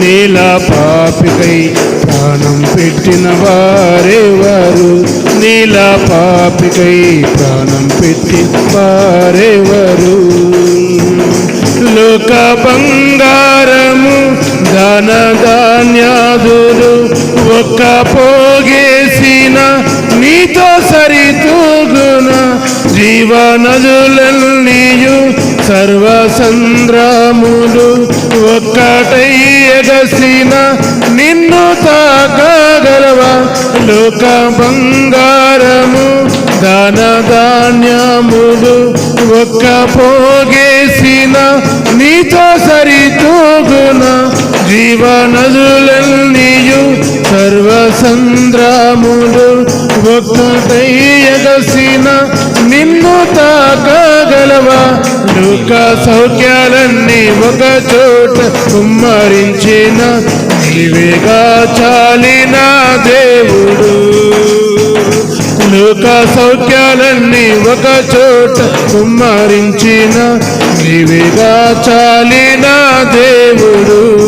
నేల పాపికై ప్రాణం పెట్టిన వారెవరు? నీలా పాపికై ప్రాణం పెట్టిన వారెవరు? లోక బంగారము ధన ధాన్యాదులు ఒక్క పోగేసిన నీతో సరితూగున జీవనదులన్నీయు సర్వసంద్రములు ఒక్కటై ఎగసిన నిన్ను తాకగలవ? లోక బంగారము దాన ధాన్యములు ఒక్క పోగేసిన నీతో సరితూగున జీవనదులన్నీయు సర్వసంద్రములు ఒక్కటై నిన్ను తాకగలవా? లోక సౌఖ్యాలన్నీ ఒక చోట కుమ్మరించిన నీవేగా చాలిన దేవుడు. లోక సౌఖ్యాలన్నీ ఒక చోట కుమ్మరించిన నీవేగా చాలిన దేవుడు.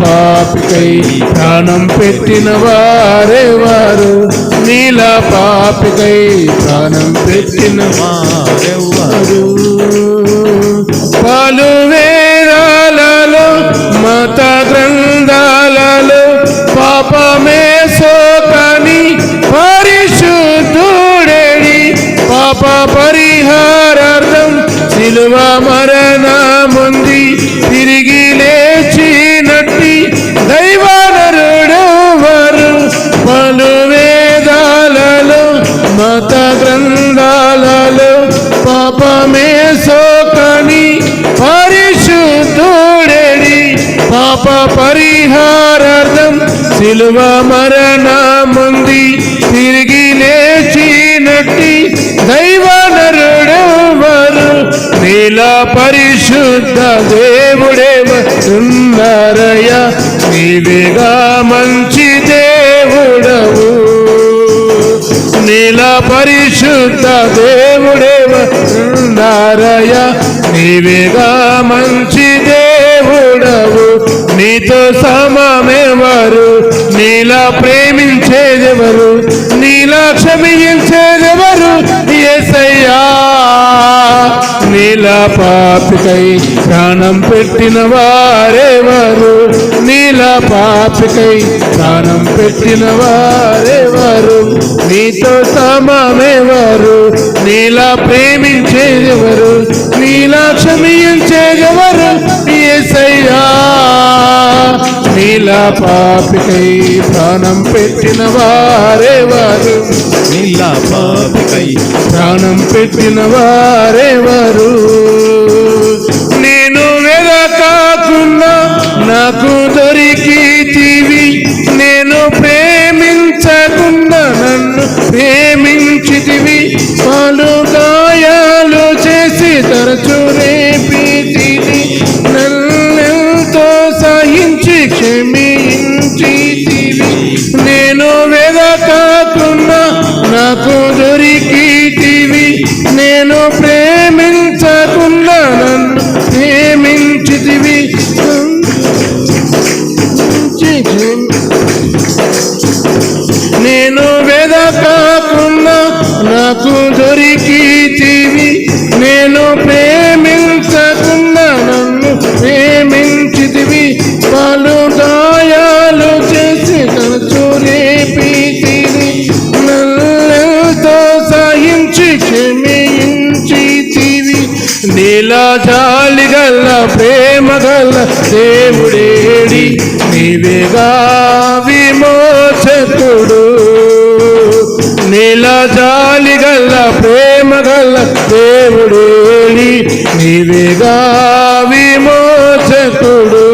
పాపికై ప్రాణం పెట్టిన వారెవరు నీలా పాపికై ప్రాణం పెట్టిన వారెవరు పాప పరిహారార్థం సిలువ మరణముంది. తిరిగి లేచినట్టి దైవనరుడెవరు నీలా పరిశుద్ధ దేవుడేవరున్నారయ్య నీవిగా మంచి దేవుడవు. నీల పరిశుద్ధ దేవుడేవరున్నారయ్య నీవిగా మంచి నీతో సమమెవరు. నీలా ప్రేమించేదెవరు? నీలా క్షమించేదెవరు? ఏసయ్యా. నీలా పాపికై ప్రాణం పెట్టిన వారెవరు? నీలా పాపికై ప్రాణం పెట్టిన వారెవరు? నీతో సమమెవరు. నీలా ప్రేమించేదెవరు? నీలా క్షమించే నీలా పాపికై ప్రాణం పెట్టిన వారెవరు నీలా పాపికై ప్రాణం పెట్టిన వారెవరు నేను వెదకాకుండా నాకు ఇలా జాలి గల్ల ప్రేమ గల్ల దేవుడేడి నీవేగా విమోచకుడు. నీలా జాలి గల్ల ప్రేమ గల్ల దేవుడేడి నీవేగా విమోచకుడు.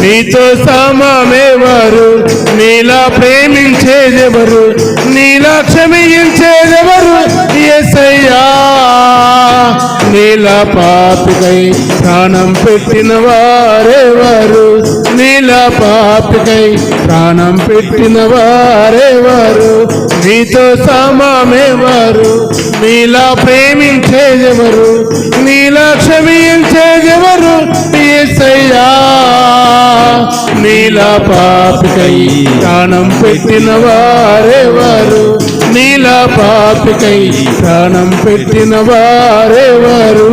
నీతో సమమెవరు? నీలా ప్రేమించేదెవరు? నీలా క్షమించేదెవరు? ఎసయ్యా నీలా పాపికై ప్రాణం పెట్టిన వారెవరు? నీలా పాపికై ప్రాణం పెట్టిన వారెవరు? నీతో సమమెవరు? నీలా ప్రేమించేదెవరు? నీలా క్షమించేదెవరు? ఏసయ్యా! నీలా పాపికై ప్రాణం పెట్టిన వారెవరు? నీలా పాపికై ప్రాణం పెట్టిన వారెవరు?